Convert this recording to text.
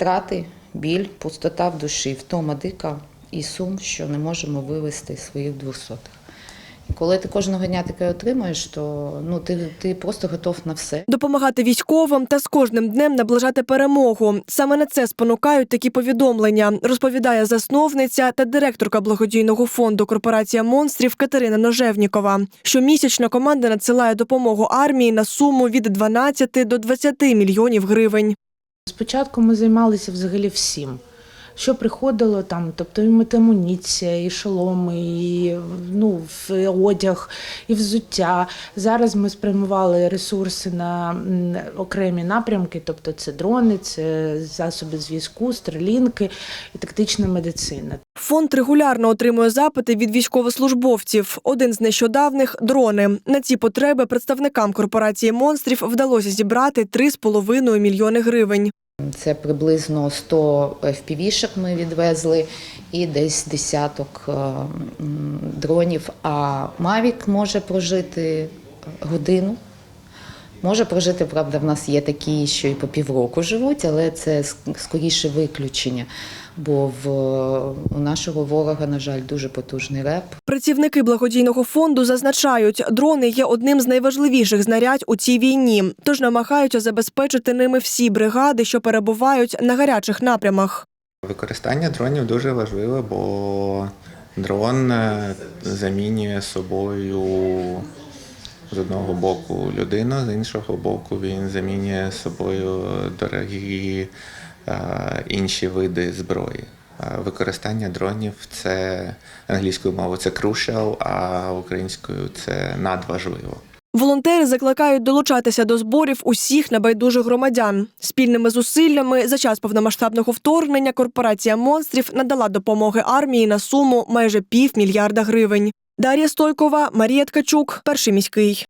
втрати, біль, пустота в душі, втома дика і сум, що не можемо вивести своїх двохсотих. Коли ти кожного дня таке отримуєш, то ну, ти, ти просто готов на все. Допомагати військовим та з кожним днем наближати перемогу. Саме на це спонукають такі повідомлення, розповідає засновниця та директорка благодійного фонду Корпорація монстрів Катерина Ножевнікова. Щомісячно команда надсилає допомогу армії на суму від 12 до 20 мільйонів гривень. Спочатку ми займалися взагалі всім. Що приходило там, тобто і метамуніція, і шоломи, і ну, в- одяг, і взуття. Зараз ми спрямували ресурси на окремі напрямки, тобто це дрони, це засоби зв'язку, стрілінки і тактична медицина. Фонд регулярно отримує запити від військовослужбовців. Один з нещодавних дрони. На ці потреби представникам корпорації монстрів вдалося зібрати 3,5 мільйони гривень. Це приблизно 100 FPV-шок ми відвезли і десь десяток е, дронів. А Мавік може прожити годину. Може прожити, правда, в нас є такі, що і по півроку живуть, але це скоріше виключення. Бо в, у нашого ворога, на жаль, дуже потужний реп. Працівники благодійного фонду зазначають, дрони є одним з найважливіших знарядь у цій війні, тож намагаються забезпечити ними всі бригади, що перебувають на гарячих напрямах. Використання дронів дуже важливе, бо дрон е, замінює собою з одного боку людину, з іншого боку він замінює собою дорогі е, інші види зброї. Е, Використання дронів це англійською мовою це crucial, а українською це надважливо. Волонтери закликають долучатися до зборів усіх небайдужих громадян. Спільними зусиллями за час повномасштабного вторгнення корпорація монстрів надала допомоги армії на суму майже півмільярда гривень. Дар'я Стойкова, Марія Ткачук, перший міський.